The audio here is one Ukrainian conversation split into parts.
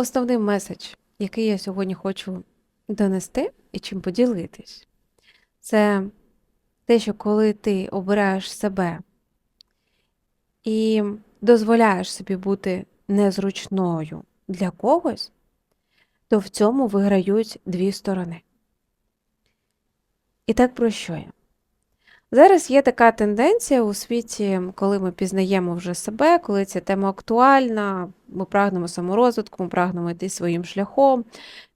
Основний меседж, який я сьогодні хочу донести і чим поділитись, це те, що коли ти обираєш себе і дозволяєш собі бути незручною для когось, то в цьому виграють дві сторони. І так про що я? Зараз є така тенденція у світі, коли ми пізнаємо вже себе, коли ця тема актуальна, ми прагнемо саморозвитку, ми прагнемо йти своїм шляхом,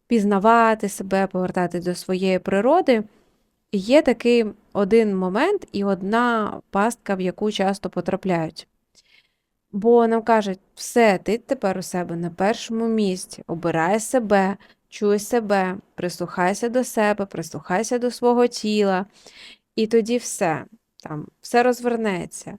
пізнавати себе, повертатись до своєї природи. І є такий один момент і одна пастка, в яку часто потрапляють. Бо нам кажуть, все, ти тепер у себе на першому місці, обирай себе, чуй себе, прислухайся до себе, прислухайся до свого тіла. І тоді все, там, все розвернеться.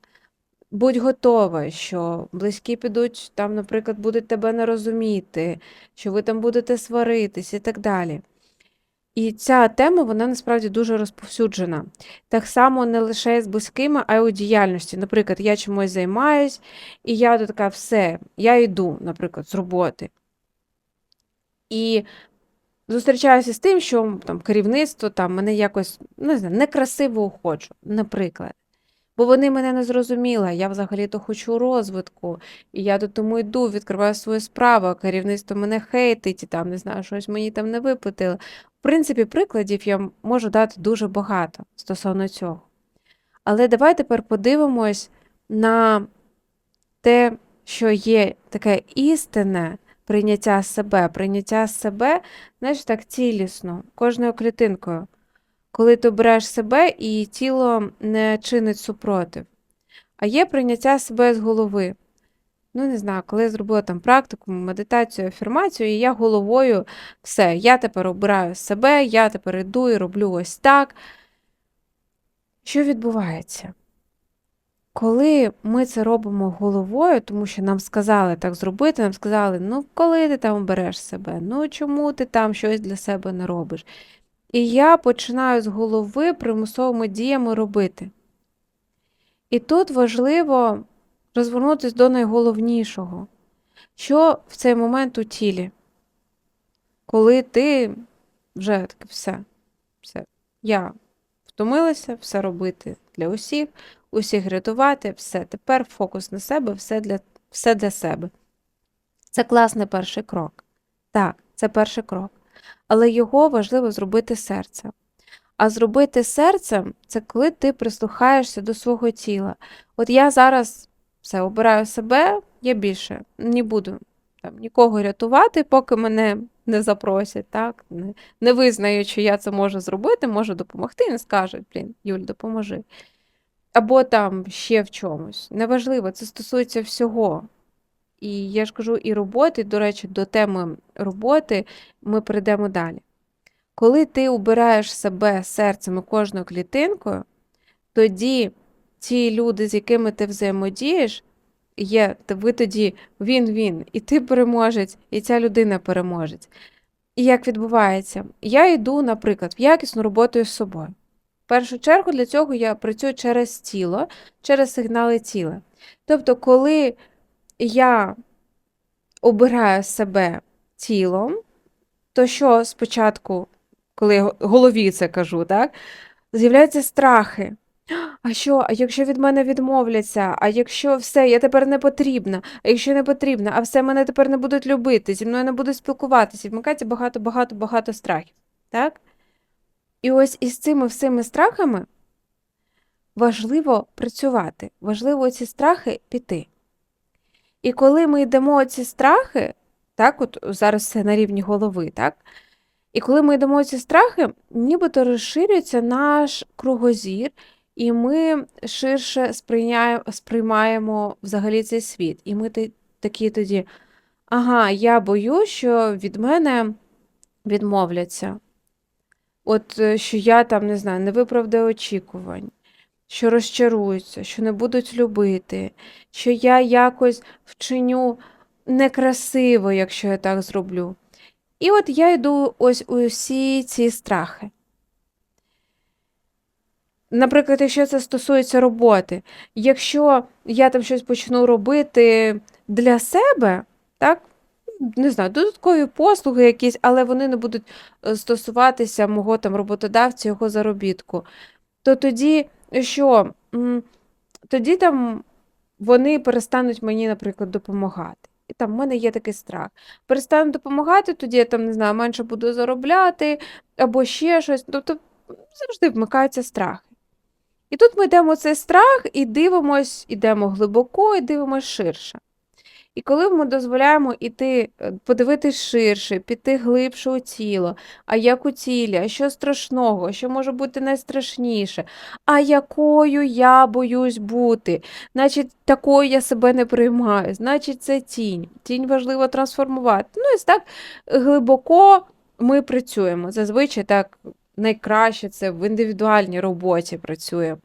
Будь готова, що близькі підуть, там, наприклад, будуть тебе не розуміти, що ви там будете сваритись і так далі. І ця тема, вона насправді дуже розповсюджена. Так само не лише з близькими, а й у діяльності. Наприклад, я чимось займаюсь, і я така, все, я йду, наприклад, з роботи. І зустрічаюся з тим, що там керівництво там мене якось не знаю, некрасиво охочу, наприклад. Бо вони мене не зрозуміли, я взагалі-то хочу розвитку, і я до тому йду, відкриваю свою справу, а керівництво мене хейтить, і там не знаю, щось мені там не виплатили. В принципі, прикладів я можу дати дуже багато стосовно цього. Але давай тепер подивимось на те, що є таке істинне прийняття себе, прийняття себе, знаєш, так цілісно, кожною клітинкою. Коли ти обираєш себе і тіло не чинить супротив. А є прийняття себе з голови. Ну, не знаю, коли я зробила там практику, медитацію, афірмацію, і я головою все, я тепер обираю себе, я тепер йду і роблю ось так. Що відбувається? Коли ми це робимо головою, тому що нам сказали так зробити, нам сказали, ну коли ти там обереш себе, ну чому ти там щось для себе не робиш? І я починаю з голови примусовими діями робити. І тут важливо розвернутися до найголовнішого, що в цей момент у тілі, коли ти вже таке все, все, я втомилася, все робити для усіх, усіх рятувати, все. Тепер фокус на себе, все для, все для себе. Це класний перший крок. Так, це перший крок. Але його важливо зробити серцем. А зробити серцем це коли ти прислухаєшся до свого тіла. От я зараз все обираю себе, я більше не буду там, нікого рятувати, поки мене не запросять, так? Не, не визнаю, що я це можу зробити, можу допомогти, і не скажуть, блін, Юль, допоможи. Або там ще в чомусь. Неважливо, це стосується всього. І я ж кажу, і роботи, до речі, до теми роботи ми перейдемо далі. Коли ти обираєш себе серцем і кожною клітинкою, тоді ті люди, з якими ти взаємодієш, є, ви тоді він-він, і ти переможець, і ця людина переможець. І як відбувається? Я йду, наприклад, в якісну роботу з собою. В першу чергу для цього я працюю через тіло, через сигнали тіла. Тобто, коли я обираю себе тілом, то що спочатку, коли я голові це кажу, так, з'являються страхи. А що, а якщо від мене відмовляться, а якщо все, я тепер не потрібна, а якщо не потрібна, а все мене тепер не будуть любити, зі мною не будуть спілкуватися, вмикається багато-багато-багато страхів. Так? І ось із цими всіми страхами важливо працювати, важливо ці страхи піти. І коли ми йдемо ці страхи, так, от зараз це на рівні голови, так? І коли ми йдемо ці страхи, нібито розширюється наш кругозір, і ми ширше сприйняємо, сприймаємо взагалі цей світ. І ми такі тоді, ага, я боюсь, що від мене відмовляться. От е, що я там не знаю, не виправдаю очікувань, що розчаруються, що не будуть любити, що я якось вчиню некрасиво, якщо я так зроблю. І от я йду ось усі ці страхи. Наприклад, якщо це стосується роботи, якщо я там щось почну робити для себе, так, не знаю, додаткові послуги якісь, але вони не будуть е, стосуватися мого там роботодавця, його заробітку. То тоді що? Тоді там вони перестануть мені, наприклад, допомагати. І там в мене є такий страх. Перестануть допомагати, тоді я там не знаю, менше буду заробляти або ще щось. Тобто завжди вмикаються страхи. І тут ми йдемо цей страх і дивимось, ідемо глибоко і дивимось ширше. І коли ми дозволяємо іти, е, подивитись ширше, піти глибше у тіло, а як у тілі, а що страшного, що може бути найстрашніше, а якою я боюсь бути, значить, такою я себе не приймаю, значить, це тінь. Тінь важливо трансформувати. Ну, і так глибоко ми працюємо. Зазвичай так найкраще це в індивідуальній роботі працює.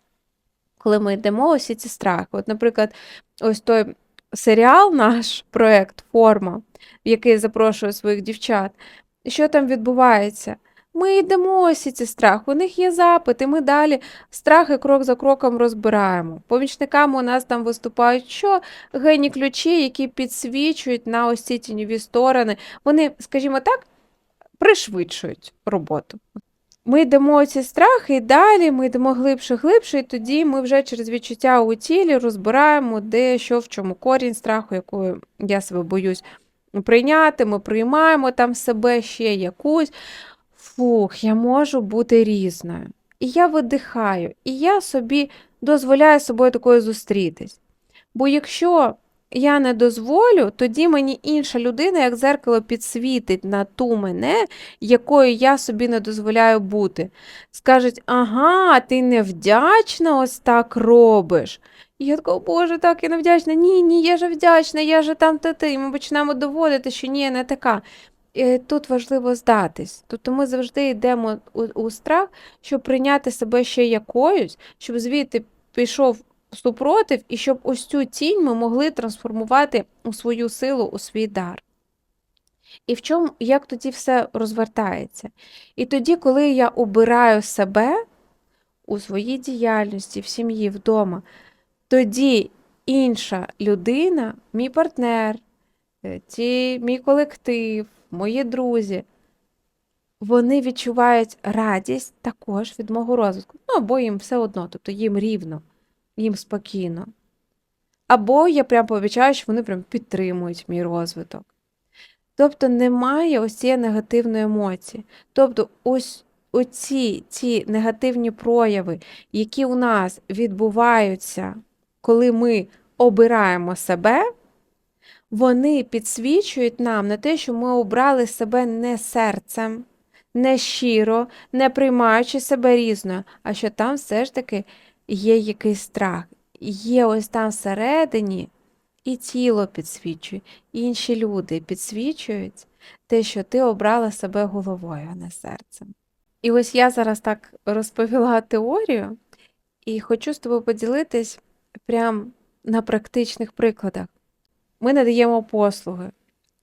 Коли ми йдемо усі ці страхи. От, наприклад, ось той серіал, наш проект Форма, в який запрошую своїх дівчат. Що там відбувається? Ми йдемо ось ці страхи, у них є запит, і ми далі страхи крок за кроком розбираємо. Помічниками у нас там виступають що гені ключі, які підсвічують на ось ці тіньові сторони. Вони, скажімо так, пришвидшують роботу. Ми йдемо ці страхи і далі ми йдемо глибше, глибше, і тоді ми вже через відчуття у тілі розбираємо, де що в чому корінь страху, якою я себе боюсь прийняти. Ми приймаємо там себе ще якусь. Фух, я можу бути різною. І я видихаю, і я собі дозволяю собою такою зустрітись. Бо якщо я не дозволю, тоді мені інша людина, як зеркало, підсвітить на ту мене, якою я собі не дозволяю бути. Скажуть, ага, ти невдячна ось так робиш. І я така, Боже, так, я невдячна. Ні, ні, я же вдячна, я же там та ти. І ми почнемо доводити, що ні, я не така. І Тут важливо здатись. Тобто ми завжди йдемо у, у страх, щоб прийняти себе ще якоюсь, щоб звідти пішов супротив, і щоб ось цю тінь ми могли трансформувати у свою силу, у свій дар. І в чому, як тоді все розвертається? І тоді, коли я обираю себе у своїй діяльності, в сім'ї, вдома, тоді інша людина, мій партнер, е, ті, мій колектив, мої друзі, вони відчувають радість також від мого розвитку. Ну, або їм все одно, тобто їм рівно їм спокійно. Або я прям пообіцяю, що вони прям підтримують мій розвиток. Тобто немає ось цієї негативної емоції. Тобто, ось оці ці негативні прояви, які у нас відбуваються, коли ми обираємо себе, вони підсвічують нам на те, що ми обрали себе не серцем, не щиро, не приймаючи себе різною, а що там все ж таки є якийсь страх. Є ось там всередині і тіло підсвічує, і інші люди підсвічують те, що ти обрала себе головою, а не серцем. І ось я зараз так розповіла теорію, і хочу з тобою поділитись прямо на практичних прикладах. Ми надаємо послуги.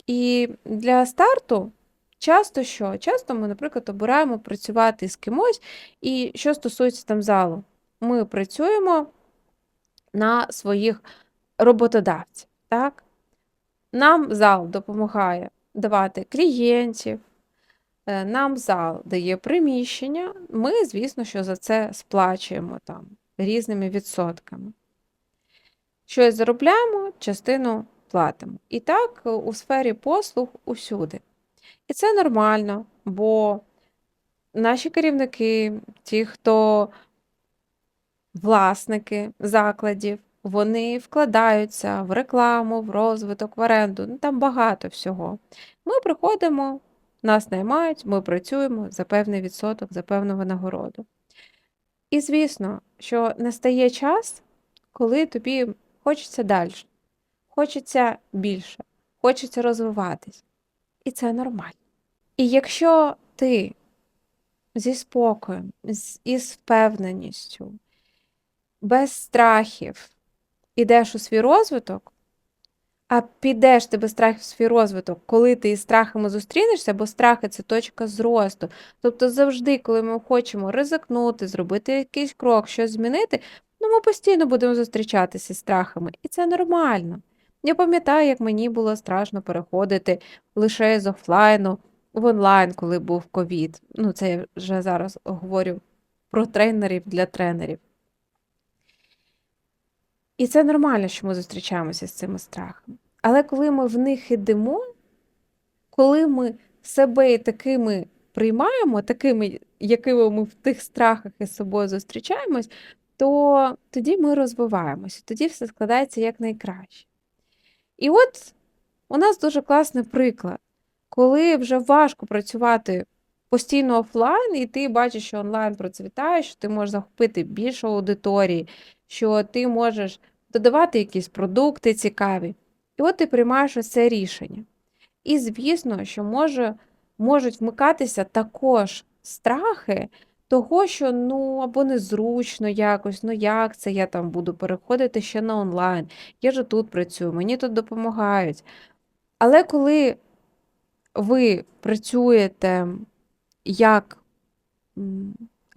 І для старту часто що? Часто ми, наприклад, обираємо працювати з кимось, і що стосується там залу ми працюємо на своїх роботодавців. Так? Нам зал допомагає давати клієнтів, е, нам зал дає приміщення, ми, звісно, що за це сплачуємо там різними відсотками. Щось заробляємо, частину платимо. І так у сфері послуг усюди. І це нормально, бо наші керівники, ті, хто власники закладів, вони вкладаються в рекламу, в розвиток, в оренду. Ну, Там багато всього. Ми приходимо, нас наймають, ми працюємо за певний відсоток, за певну винагороду. І звісно, що настає час, коли тобі хочеться далі, хочеться більше, хочеться розвиватись. І це нормально. І якщо ти зі спокоєм, із впевненістю, без страхів ідеш у свій розвиток, а підеш ти без страхів у свій розвиток, коли ти із страхами зустрінешся, бо страхи це точка зросту. Тобто завжди, коли ми хочемо ризикнути, зробити якийсь крок, щось змінити, ну ми постійно будемо зустрічатися з страхами. І це нормально. Я пам'ятаю, як мені було страшно переходити лише з офлайну в онлайн, коли був ковід. Ну, це я вже зараз говорю про тренерів для тренерів. І це нормально, що ми зустрічаємося з цими страхами. Але коли ми в них ідемо, коли ми себе такими приймаємо, такими, якими ми в тих страхах із собою зустрічаємось, то тоді ми розвиваємося, тоді все складається якнайкраще. І от у нас дуже класний приклад, коли вже важко працювати постійно офлайн, і ти бачиш, що онлайн процвітає, що ти можеш захопити більше аудиторії, що ти можеш додавати якісь продукти цікаві. І от ти приймаєш оце рішення. І, звісно, що може, можуть вмикатися також страхи того, що ну або незручно якось, ну як це я там буду переходити ще на онлайн, я ж тут працюю, мені тут допомагають. Але коли ви працюєте як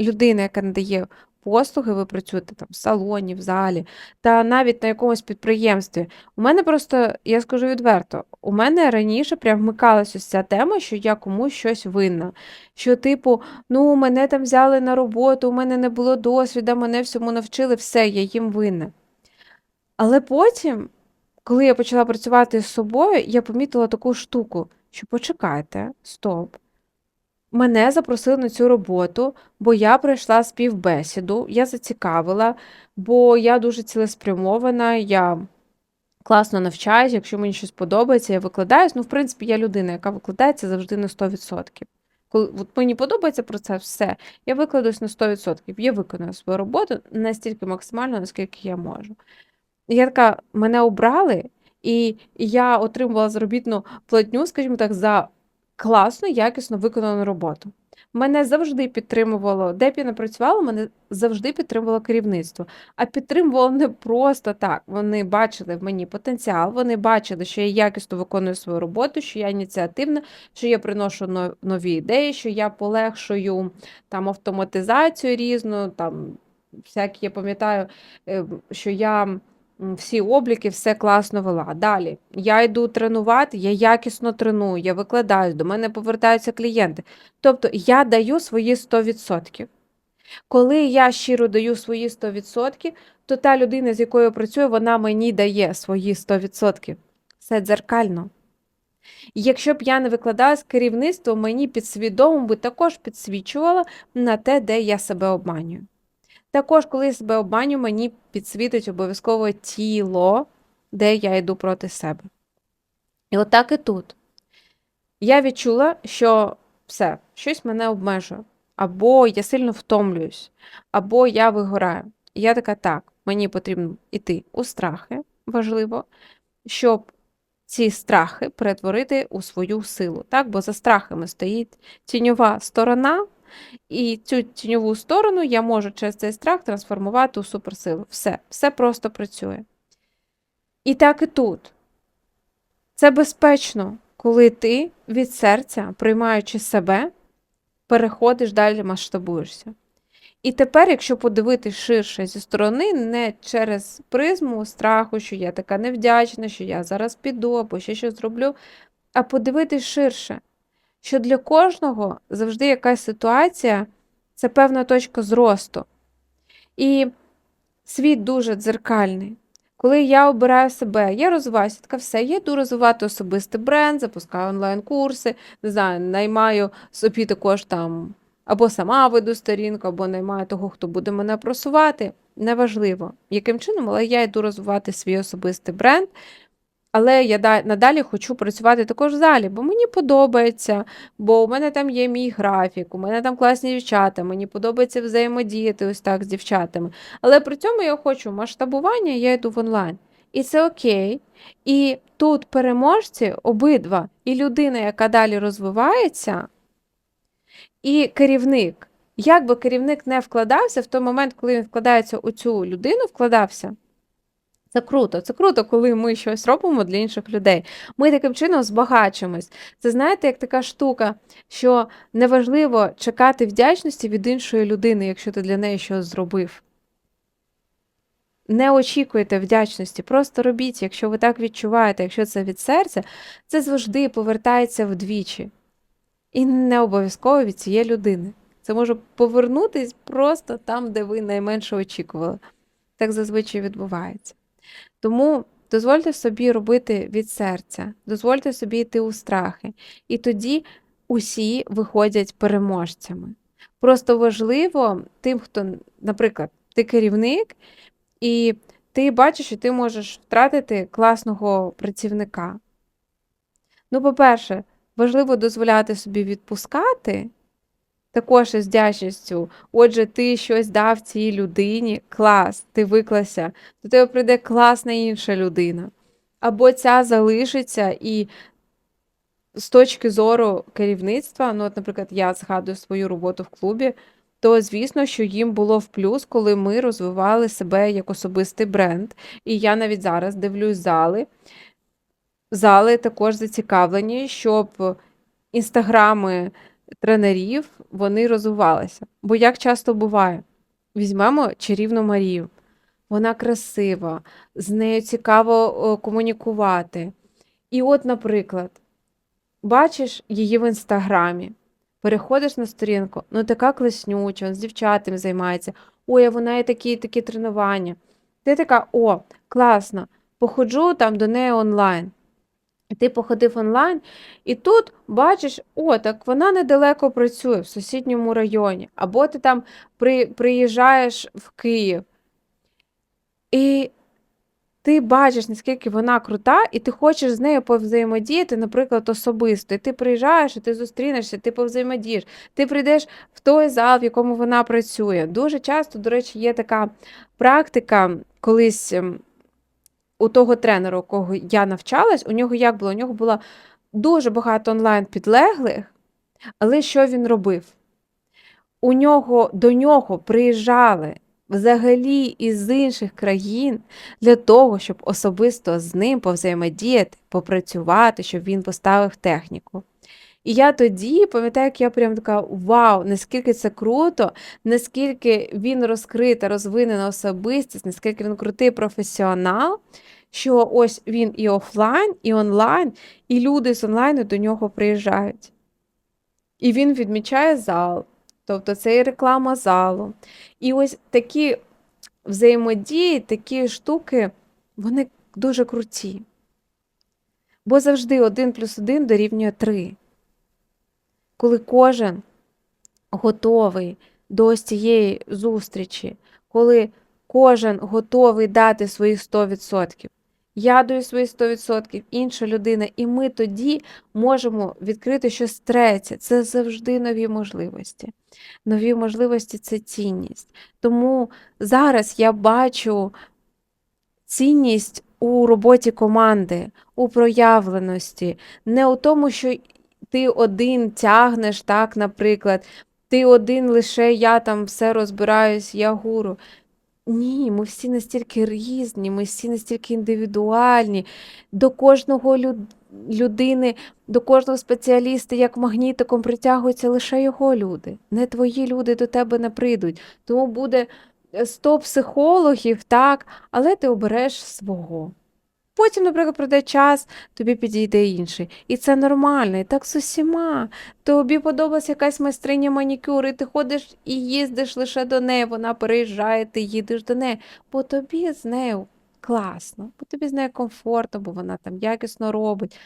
людина, яка надає послуги, ви працюєте там в салоні, в залі, та навіть на якомусь підприємстві. У мене просто, я скажу відверто, у мене раніше прям вмикалася ця тема, що я комусь щось винна. Що, типу, ну, мене там взяли на роботу, у мене не було досвіду, мене всьому навчили, все, я їм винна. Але потім, коли я почала працювати з собою, я помітила таку штуку, що почекайте, стоп. Мене запросили на цю роботу, бо я пройшла співбесіду, я зацікавила, бо я дуже цілеспрямована, я класно навчаюсь, якщо мені щось подобається, я викладаюсь. Ну, в принципі, я людина, яка викладається завжди на 100%. Коли от мені подобається про це все, я викладусь на 100%. Я виконую свою роботу настільки максимально, наскільки я можу. Я така, мене обрали, і я отримувала заробітну платню, скажімо так, за класно, якісно виконану роботу. Мене завжди підтримувало, де б я не працювала, мене завжди підтримувало керівництво. А підтримувало не просто так. Вони бачили в мені потенціал, вони бачили, що я якісно виконую свою роботу, що я ініціативна, що я приношу но- нові ідеї, що я полегшую там автоматизацію різну, там всякі, я пам'ятаю, е, що я всі обліки, все класно вела. Далі я йду тренувати, я якісно треную, я викладаюсь, до мене повертаються клієнти. Тобто я даю свої 100%. Коли я щиро даю свої 100%, то та людина, з якою я працюю, вона мені дає свої 100%. Все дзеркально. Якщо б я не викладалась, керівництво мені підсвідомо би також підсвічувало на те, де я себе обманюю. Також, коли я себе обманю, мені підсвітить обов'язково тіло, де я йду проти себе. І отак і тут. Я відчула, що все, щось мене обмежує. Або я сильно втомлююсь, або я вигораю. І я така, так, мені потрібно йти у страхи, важливо, щоб ці страхи перетворити у свою силу. Так? Бо за страхами стоїть тіньова сторона, і цю тіньову сторону я можу через цей страх трансформувати у суперсилу. Все, все просто працює. І так і тут. Це безпечно, коли ти від серця, приймаючи себе, переходиш далі, масштабуєшся. І тепер, якщо подивитись ширше зі сторони, не через призму страху, що я така невдячна, що я зараз піду або ще щось зроблю, а подивитись ширше, що для кожного завжди якась ситуація це певна точка зросту. І світ дуже дзеркальний. Коли я обираю себе, я розвиваюся, така все, я йду розвивати особистий бренд, запускаю онлайн-курси, не знаю, наймаю собі також там або сама веду сторінку, або наймаю того, хто буде мене просувати. Неважливо, яким чином, але я йду розвивати свій особистий бренд. Але я да- надалі хочу працювати також в залі, бо мені подобається, бо у мене там є мій графік, у мене там класні дівчата, мені подобається взаємодіяти ось так з дівчатами. Але при цьому я хочу масштабування, я йду в онлайн. І це окей. І тут переможці обидва, і людина, яка далі розвивається, і керівник. Як би керівник не вкладався в той момент, коли він вкладається у цю людину, вкладався. Це круто, це круто, коли ми щось робимо для інших людей. Ми таким чином збагачимось. Це знаєте, як така штука, що неважливо чекати вдячності від іншої людини, якщо ти для неї щось зробив. не очікуєте вдячності, просто робіть, якщо ви так відчуваєте, якщо це від серця, це завжди повертається вдвічі. І не обов'язково від цієї людини. Це може повернутись просто там, де ви найменше очікували. Так зазвичай відбувається. Тому дозвольте собі робити від серця, дозвольте собі йти у страхи. І тоді усі виходять переможцями. Просто важливо тим, хто, наприклад, ти керівник, і ти бачиш, що ти можеш втратити класного працівника. Ну, по-перше, важливо дозволяти собі відпускати також із вдячністю. Отже, ти щось дав цій людині, клас, ти виклався, до тебе прийде класна інша людина. Або ця залишиться і з точки зору керівництва, ну, от, наприклад, я згадую свою роботу в клубі, то звісно, що їм було в плюс, коли ми розвивали себе як особистий бренд. І я навіть зараз дивлюсь зали. Зали також зацікавлені, щоб інстаграми тренерів вони розвивалися. Бо як часто буває, візьмемо чарівну Марію. Вона красива, з нею цікаво комунікувати. І от, наприклад, бачиш її в інстаграмі, переходиш на сторінку, ну така класнюча, з дівчатами займається. Ой, а вона і такі такі тренування. Ти така, о, класно, походжу там до неї онлайн. Ти походив онлайн, і тут бачиш, о, так вона недалеко працює в сусідньому районі, або ти там при, приїжджаєш в Київ. І ти бачиш, наскільки вона крута, і ти хочеш з нею повзаємодіяти, наприклад, особисто. І ти приїжджаєш, і ти зустрінешся, ти повзаємодієш, ти прийдеш в той зал, в якому вона працює. Дуже часто, до речі, є така практика колись. У того тренера, у кого я навчалась, у нього як було? У нього було дуже багато онлайн-підлеглих, але що він робив? У нього до нього приїжджали взагалі із інших країн для того, щоб особисто з ним повзаємодіяти, попрацювати, щоб він поставив техніку. І я тоді пам'ятаю, як я прям така вау, наскільки це круто, наскільки він розкрита, розвинена особистість, наскільки він крутий професіонал, що ось він і офлайн, і онлайн, і люди з онлайну до нього приїжджають. І він відмічає зал, тобто це і реклама залу. І ось такі взаємодії, такі штуки, вони дуже круті. Бо завжди один плюс один дорівнює три коли кожен готовий до цієї зустрічі, коли кожен готовий дати свої 100%. Я даю свої 100%, інша людина, і ми тоді можемо відкрити щось третє. Це завжди нові можливості. Нові можливості це цінність. Тому зараз я бачу цінність у роботі команди, у проявленості, не у тому, що ти один тягнеш, так, наприклад, ти один лише я там все розбираюсь, я гуру. Ні, ми всі настільки різні, ми всі настільки індивідуальні. До кожного люд... людини, до кожного спеціаліста, як магнітиком, притягуються лише його люди. Не твої люди до тебе не прийдуть. Тому буде 100 психологів, так, але ти обереш свого. Потім, наприклад, пройде час, тобі підійде інший. І це нормально, і так з усіма. Тобі подобається якась майстриня манікюр, і ти ходиш і їздиш лише до неї, вона переїжджає, ти їдеш до неї, бо тобі з нею класно, бо тобі з нею комфортно, бо вона там якісно робить.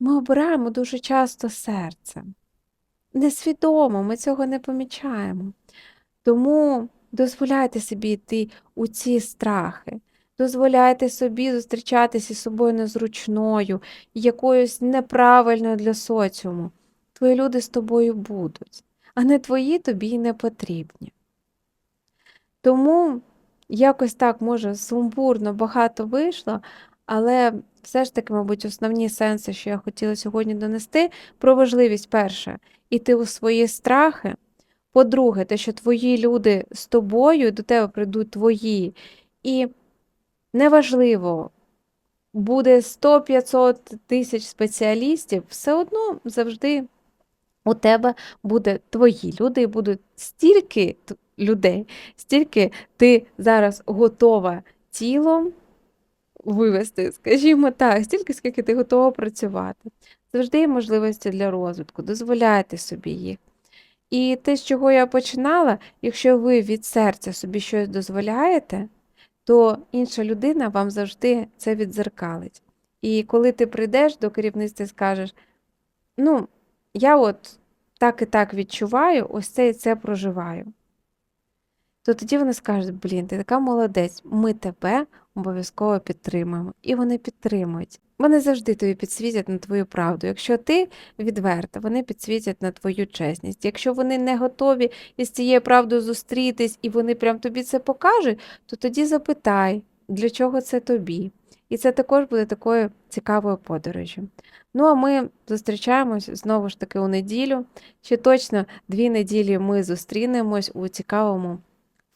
Ми обираємо дуже часто серцем. Несвідомо, ми цього не помічаємо. Тому дозволяйте собі йти у ці страхи. Дозволяйте собі зустрічатися з собою незручною, якоюсь неправильною для соціуму. Твої люди з тобою будуть, а не твої тобі не потрібні. Тому якось так, може, сумбурно багато вийшло, але все ж таки, мабуть, основні сенси, що я хотіла сьогодні донести, про важливість перше, іти у свої страхи. По-друге, те, що твої люди з тобою, до тебе прийдуть твої. і неважливо, буде 100-500 тисяч спеціалістів, все одно завжди у тебе буде твої люди, і будуть стільки людей, стільки ти зараз готова тілом вивести, скажімо так, стільки, скільки ти готова працювати. Завжди є можливості для розвитку, дозволяйте собі їх. І те, з чого я починала, якщо ви від серця собі щось дозволяєте, то інша людина вам завжди це відзеркалить. І коли ти прийдеш до керівництва і скажеш, ну, я от так і так відчуваю, ось це і це проживаю, то тоді вони скажуть, блін, ти така молодець, ми тебе обов'язково підтримуємо. І вони підтримують. Вони завжди тобі підсвітять на твою правду. Якщо ти відверта, вони підсвітять на твою чесність. Якщо вони не готові із цією правдою зустрітись, і вони прям тобі це покажуть, то тоді запитай, для чого це тобі. І це також буде такою цікавою подорожю. Ну а ми зустрічаємось знову ж таки у неділю. Ще точно дві неділі ми зустрінемось у цікавому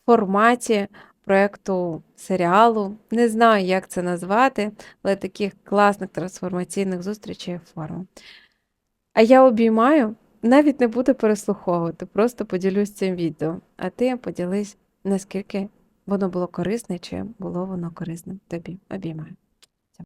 форматі проєкту серіалу. Не знаю, як це назвати, але таких класних трансформаційних зустрічей форм. А я обіймаю, навіть не буду переслуховувати, просто поділюсь цим відео. А ти поділись, наскільки воно було корисне, чи було воно корисним тобі. Обіймаю.